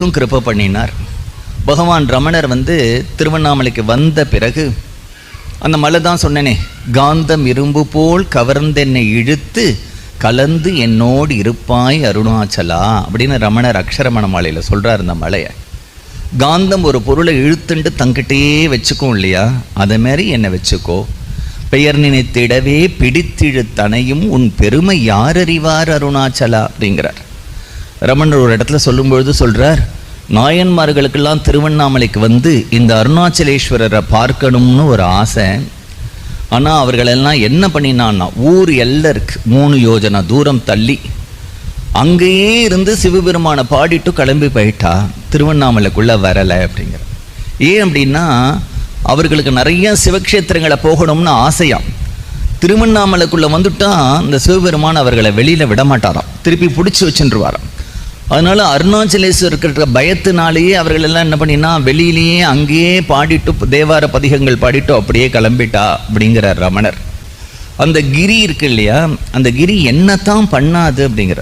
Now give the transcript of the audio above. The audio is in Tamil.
கிருப்ப பண்ணினார். பகவான் ரமணர் வந்து திருவண்ணாமலைக்கு வந்த பிறகு அந்த மலை தான் சொன்னேனே காந்தம் இரும்பு போல் கவர்ந்தென்னை இழுத்து கலந்து என்னோடு இருப்பாய் அருணாச்சலா அப்படின்னு ரமணர் அக்ஷரமண மாலையில் சொல்கிறார் இந்த மலையை. காந்தம் ஒரு பொருளை இழுத்துண்டு தங்கிட்டே வச்சுக்கும் இல்லையா? அதை மாதிரி என்னை வச்சுக்கோ. பெயர் நினைத்திடவே பிடித்திழுத்தனையும் உன் பெருமை யார் அறிவார் அருணாச்சலா? அப்படிங்கிறார். ரமணர் ஒரு இடத்துல சொல்லும்பொழுது சொல்கிறார் நாயன்மார்களுக்கெல்லாம் திருவண்ணாமலைக்கு வந்து இந்த அருணாச்சலேஸ்வரரை பார்க்கணும்னு ஒரு ஆசை. ஆனால் அவர்களெல்லாம் என்ன பண்ணினான்னா ஊர் எல்லருக்கு மூணு யோஜனை தூரம் தள்ளி அங்கேயே இருந்து சிவபெருமானை பாடிட்டு கிளம்பி போயிட்டா திருவண்ணாமலைக்குள்ளே வரலை அப்படிங்கிற. ஏன் அப்படின்னா அவர்களுக்கு நிறைய சிவக்ஷேத்திரங்களை போகணும்னு ஆசையாம். திருவண்ணாமலைக்குள்ளே வந்துட்டால் இந்த சிவபெருமான் அவர்களை வெளியில் விட மாட்டாராம் திருப்பி பிடிச்சி வச்சுருவாராம். அதனால அருணாச்சலேஸ்வரர் இருக்கிற பயத்தினாலேயே அவர்கள் எல்லாம் என்ன பண்ணினா வெளியிலேயே அங்கேயே பாடிட்டு தேவார பதிகங்கள் பாடிட்டு அப்படியே கிளம்பிட்டா அப்படிங்கிறார் ரமணர். அந்த கிரி இருக்கு இல்லையா? அந்த கிரி என்னத்தான் பண்ணாது அப்படிங்கிறார்.